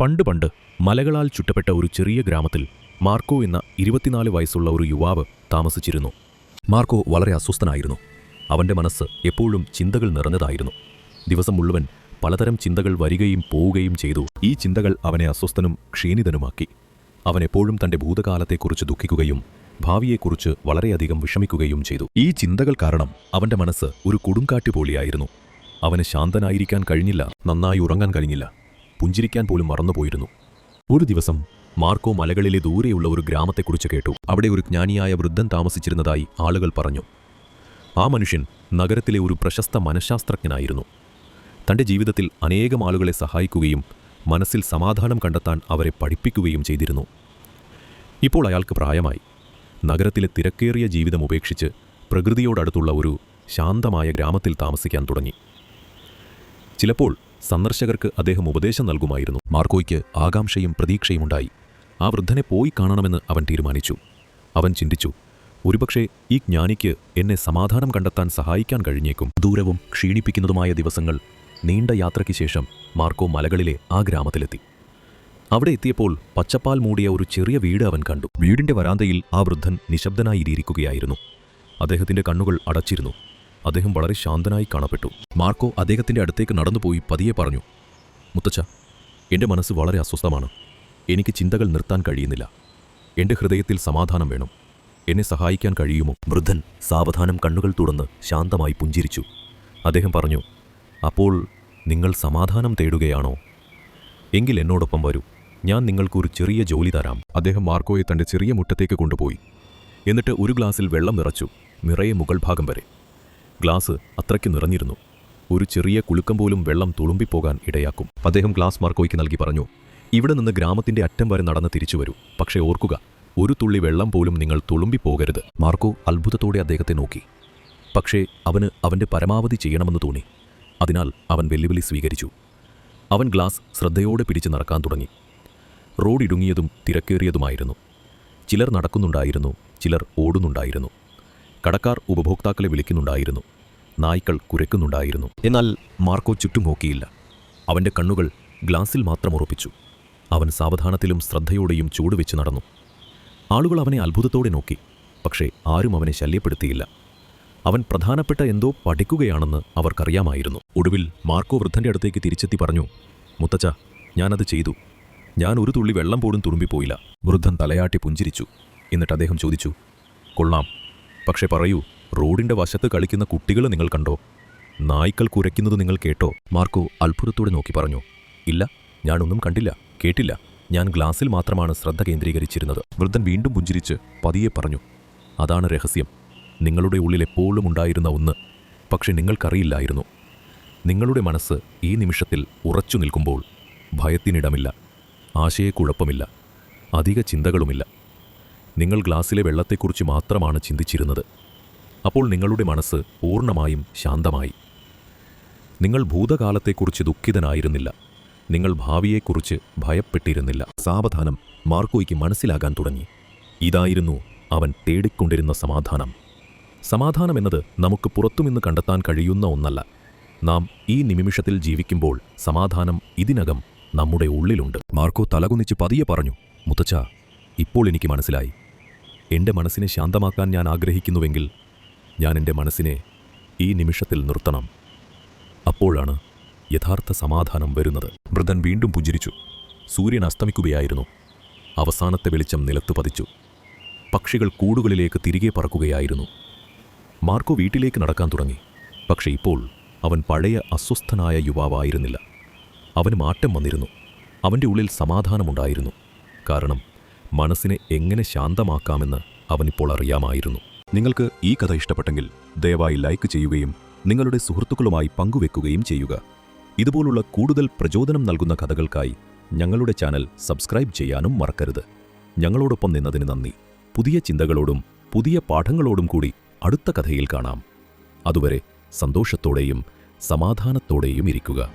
പണ്ട് പണ്ട് മലകളാൽ ചുറ്റപ്പെട്ട ഒരു ചെറിയ ഗ്രാമത്തിൽ മാർക്കോ എന്ന ഇരുപത്തിനാല് വയസ്സുള്ള ഒരു യുവാവ് താമസിച്ചിരുന്നു. മാർക്കോ വളരെ അസ്വസ്ഥനായിരുന്നു. അവന്റെ മനസ്സ് എപ്പോഴും ചിന്തകൾ നിറഞ്ഞതായിരുന്നു. ദിവസം മുഴുവൻ പലതരം ചിന്തകൾ വരികയും പോവുകയും ചെയ്തു. ഈ ചിന്തകൾ അവനെ അസ്വസ്ഥനും ക്ഷീണിതനുമാക്കി. അവൻ എപ്പോഴും തന്റെ ഭൂതകാലത്തെക്കുറിച്ച് ദുഃഖിക്കുകയും ഭാവിയെക്കുറിച്ച് വളരെയധികം വിഷമിക്കുകയും ചെയ്തു. ഈ ചിന്തകൾ കാരണം അവന്റെ മനസ്സ് ഒരു കൊടുങ്കാറ്റ് പോലെയായിരുന്നു. അവന് ശാന്തനായിരിക്കാൻ കഴിഞ്ഞില്ല. നന്നായി ഉറങ്ങാൻ കഴിഞ്ഞില്ല. പുഞ്ചിരിക്കാൻ പോലും മറന്നുപോയിരുന്നു. ഒരു ദിവസം മാർക്കോ മലകളിലെ ദൂരെയുള്ള ഒരു ഗ്രാമത്തെക്കുറിച്ച് കേട്ടു. അവിടെ ഒരു ജ്ഞാനിയായ വൃദ്ധൻ താമസിച്ചിരുന്നതായി ആളുകൾ പറഞ്ഞു. ആ മനുഷ്യൻ നഗരത്തിലെ ഒരു പ്രശസ്ത മനഃശാസ്ത്രജ്ഞനായിരുന്നു. തന്റെ ജീവിതത്തിൽ അനേകം ആളുകളെ സഹായിക്കുകയും മനസ്സിൽ സമാധാനം കണ്ടെത്താൻ അവരെ പഠിപ്പിക്കുകയും ചെയ്തിരുന്നു. ഇപ്പോൾ അയാൾക്ക് പ്രായമായി. നഗരത്തിലെ തിരക്കേറിയ ജീവിതം ഉപേക്ഷിച്ച് പ്രകൃതിയോടടുത്തുള്ള ഒരു ശാന്തമായ ഗ്രാമത്തിൽ താമസിക്കാൻ തുടങ്ങി. ചിലപ്പോൾ സന്ദർശകർക്ക് അദ്ദേഹം ഉപദേശം നൽകുമായിരുന്നു. മാർക്കോയ്ക്ക് ആകാംക്ഷയും പ്രതീക്ഷയുമുണ്ടായി ആ വൃദ്ധനെ പോയി കാണണമെന്ന് അവൻ തീരുമാനിച്ചു. അവൻ ചിന്തിച്ചു ഒരുപക്ഷെ ഈ ജ്ഞാനിക്ക് എന്നെ സമാധാനം കണ്ടെത്താൻ സഹായിക്കാൻ കഴിഞ്ഞേക്കും. ദൂരവും ക്ഷീണിപ്പിക്കുന്നതുമായ ദിവസങ്ങൾ നീണ്ട യാത്രയ്ക്ക് ശേഷം മാർക്കോ മലകളിലെ ആ ഗ്രാമത്തിലെത്തി. അവിടെ എത്തിയപ്പോൾ പച്ചപ്പാൽ മൂടിയ ഒരു ചെറിയ വീട് അവൻ കണ്ടു. വീടിന്റെ വരാന്തയിൽ ആ വൃദ്ധൻ നിശബ്ദനായിരിക്കുകയായിരുന്നു അദ്ദേഹത്തിന്റെ കണ്ണുകൾ അടച്ചിരുന്നു. അദ്ദേഹം വളരെ ശാന്തനായി കാണപ്പെട്ടു. മാർക്കോ അദ്ദേഹത്തിന്റെ അടുത്തേക്ക് നടന്നുപോയി പതിയെ പറഞ്ഞു മുത്തച്ഛ എന്റെ മനസ്സ് വളരെ അസ്വസ്ഥമാണ്. എനിക്ക് ചിന്തകൾ നിർത്താൻ കഴിയുന്നില്ല. എന്റെ ഹൃദയത്തിൽ സമാധാനം വേണം. എന്നെ സഹായിക്കാൻ കഴിയുമോ? വൃദ്ധൻ സാവധാനം കണ്ണുകൾ തുറന്ന് ശാന്തമായി പുഞ്ചിരിച്ചു. അദ്ദേഹം പറഞ്ഞു അപ്പോൾ നിങ്ങൾ സമാധാനം തേടുകയാണോ? എങ്കിൽ എന്നോടൊപ്പം വരൂ. ഞാൻ നിങ്ങൾക്കൊരു ചെറിയ ജോലി തരാം. അദ്ദേഹം മാർക്കോയെ തന്റെ ചെറിയ മുറ്റത്തേക്ക് കൊണ്ടുപോയി. എന്നിട്ട് ഒരു ഗ്ലാസിൽ വെള്ളം നിറച്ചു നിറയെ മുകൾ ഭാഗം വരെ. ഗ്ലാസ് അത്രയ്ക്ക് നിറഞ്ഞിരുന്നു. ഒരു ചെറിയ കുലുക്കം പോലും വെള്ളം തുളുമ്പിപ്പോകാൻ ഇടയാക്കും. അദ്ദേഹം ഗ്ലാസ് മാർക്കോയ്ക്ക് നൽകി പറഞ്ഞു ഇവിടെ നിന്ന് ഗ്രാമത്തിന്റെ അറ്റം വരെ നടന്ന് തിരിച്ചു വരൂ. പക്ഷേ ഓർക്കുക ഒരു തുള്ളി വെള്ളം പോലും നിങ്ങൾ തുളുമ്പിപ്പോകരുത്. മാർക്കോ അത്ഭുതത്തോടെ അദ്ദേഹത്തെ നോക്കി. പക്ഷേ അവന് അവന്റെ പരമാവധി ചെയ്യണമെന്ന് തോന്നി. അതിനാൽ അവൻ വെല്ലുവിളി സ്വീകരിച്ചു. അവൻ ഗ്ലാസ് ശ്രദ്ധയോടെ പിടിച്ചു നടക്കാൻ തുടങ്ങി. റോഡ് ഇടുങ്ങിയതും തിരക്കേറിയതുമായിരുന്നു. ചിലർ നടക്കുന്നുണ്ടായിരുന്നു ചിലർ ഓടുന്നുണ്ടായിരുന്നു. കടക്കാർ ഉപഭോക്താക്കളെ വിളിക്കുന്നുണ്ടായിരുന്നു. നായ്ക്കൾ കുരക്കുന്നുണ്ടായിരുന്നു എന്നാൽ മാർക്കോ ചുറ്റും നോക്കിയില്ല അവന്റെ കണ്ണുകൾ ഗ്ലാസിൽ മാത്രം ഉറപ്പിച്ചു. അവൻ സാവധാനത്തിലും ശ്രദ്ധയോടെയും ചൂടുവെച്ച് നടന്നു. ആളുകൾ അവനെ അത്ഭുതത്തോടെ നോക്കി. പക്ഷേ ആരും അവനെ ശല്യപ്പെടുത്തിയില്ല. അവൻ പ്രധാനപ്പെട്ട എന്തോ പഠിക്കുകയാണെന്ന് അവർക്കറിയാമായിരുന്നു. ഒടുവിൽ മാർക്കോ വൃദ്ധന്റെ അടുത്തേക്ക് തിരിച്ചെത്തി പറഞ്ഞു മുത്തച്ഛ ഞാനത് ചെയ്തു. ഞാൻ ഒരു തുള്ളി വെള്ളം പോലും തുളുമ്പിപ്പോയില്ല. വൃദ്ധൻ തലയാട്ടി പുഞ്ചിരിച്ചു. എന്നിട്ട് അദ്ദേഹം ചോദിച്ചു കൊള്ളാം. പക്ഷെ പറയൂ റോഡിന്റെ വശത്ത് കളിക്കുന്ന കുട്ടികൾ നിങ്ങൾ കണ്ടോ? നായ്ക്കൾ കുരയ്ക്കുന്നത് നിങ്ങൾ കേട്ടോ? മാർക്കോ അത്ഭുതത്തോടെ നോക്കി പറഞ്ഞു. ഇല്ല ഞാനൊന്നും കണ്ടില്ല കേട്ടില്ല. ഞാൻ ഗ്ലാസിൽ മാത്രമാണ് ശ്രദ്ധ കേന്ദ്രീകരിച്ചിരുന്നത്. വൃദ്ധൻ വീണ്ടും പുഞ്ചിരിച്ച് പതിയെ പറഞ്ഞു അതാണ് രഹസ്യം. നിങ്ങളുടെ ഉള്ളിൽ എപ്പോഴും ഉണ്ടായിരുന്ന ഒന്ന് പക്ഷെ നിങ്ങൾക്കറിയില്ലായിരുന്നു. നിങ്ങളുടെ മനസ്സ് ഈ നിമിഷത്തിൽ ഉറച്ചു നിൽക്കുമ്പോൾ ഭയത്തിനിടമില്ല ആശയക്കുഴപ്പമില്ല അധിക ചിന്തകളുമില്ല. നിങ്ങൾ ഗ്ലാസ്സിലെ വെള്ളത്തെക്കുറിച്ച് മാത്രമാണ് ചിന്തിച്ചിരുന്നത്. അപ്പോൾ നിങ്ങളുടെ മനസ്സ് പൂർണമായും ശാന്തമായി. നിങ്ങൾ ഭൂതകാലത്തെക്കുറിച്ച് ദുഃഖിതനായിരുന്നില്ല. നിങ്ങൾ ഭാവിയെക്കുറിച്ച് ഭയപ്പെട്ടിരുന്നില്ല. സാവധാനം മാർക്കോയ്ക്ക് മനസ്സിലാകാൻ തുടങ്ങി. ഇതായിരുന്നു അവൻ തേടിക്കൊണ്ടിരുന്ന സമാധാനം. സമാധാനം എന്നത് നമുക്ക് പുറത്തുനിന്ന് കണ്ടെത്താൻ കഴിയുന്ന ഒന്നല്ല. നാം ഈ നിമിഷത്തിൽ ജീവിക്കുമ്പോൾ സമാധാനം ഇതിനകം നമ്മുടെ ഉള്ളിലുണ്ട്. മാർക്കോ തലകുനിച്ച് പതിയെ പറഞ്ഞു മുത്തച്ഛ ഇപ്പോൾ എനിക്ക് മനസ്സിലായി. എന്റെ മനസ്സിനെ ശാന്തമാക്കാൻ ഞാൻ ആഗ്രഹിക്കുന്നുവെങ്കിൽ ഞാൻ എന്റെ മനസ്സിനെ ഈ നിമിഷത്തിൽ നിർത്തണം. അപ്പോഴാണ് യഥാർത്ഥ സമാധാനം വരുന്നത്. വൃദ്ധൻ വീണ്ടും പുഞ്ചിരിച്ചു. സൂര്യൻ അസ്തമിക്കുകയായിരുന്നു. അവസാനത്തെ വെളിച്ചം നിലത്തു പതിച്ചു. പക്ഷികൾ കൂടുകളിലേക്ക് തിരികെ പറക്കുകയായിരുന്നു. മാർക്കോ വീട്ടിലേക്ക് നടക്കാൻ തുടങ്ങി. പക്ഷെ ഇപ്പോൾ അവൻ പഴയ അസ്വസ്ഥനായ യുവാവായിരുന്നില്ല. അവന് മാറ്റം വന്നിരുന്നു. അവന്റെ ഉള്ളിൽ സമാധാനമുണ്ടായിരുന്നു. കാരണം മനസ്സിനെ എങ്ങനെ ശാന്തമാക്കാമെന്ന് അവനിപ്പോൾ അറിയാമായിരുന്നു. നിങ്ങൾക്ക് ഈ കഥ ഇഷ്ടപ്പെട്ടെങ്കിൽ ദയവായി ലൈക്ക് ചെയ്യുകയും നിങ്ങളുടെ സുഹൃത്തുക്കളുമായി പങ്കുവെക്കുകയും ചെയ്യുക. ഇതുപോലുള്ള കൂടുതൽ പ്രചോദനം നൽകുന്ന കഥകൾക്കായി ഞങ്ങളുടെ ചാനൽ സബ്സ്ക്രൈബ് ചെയ്യാനും മറക്കരുത്. ഞങ്ങളോടൊപ്പം നിന്നതിന് നന്ദി. പുതിയ ചിന്തകളോടും പുതിയ പാഠങ്ങളോടും കൂടി അടുത്ത കഥയിൽ കാണാം. അതുവരെ സന്തോഷത്തോടെയും സമാധാനത്തോടെയും ഇരിക്കുക.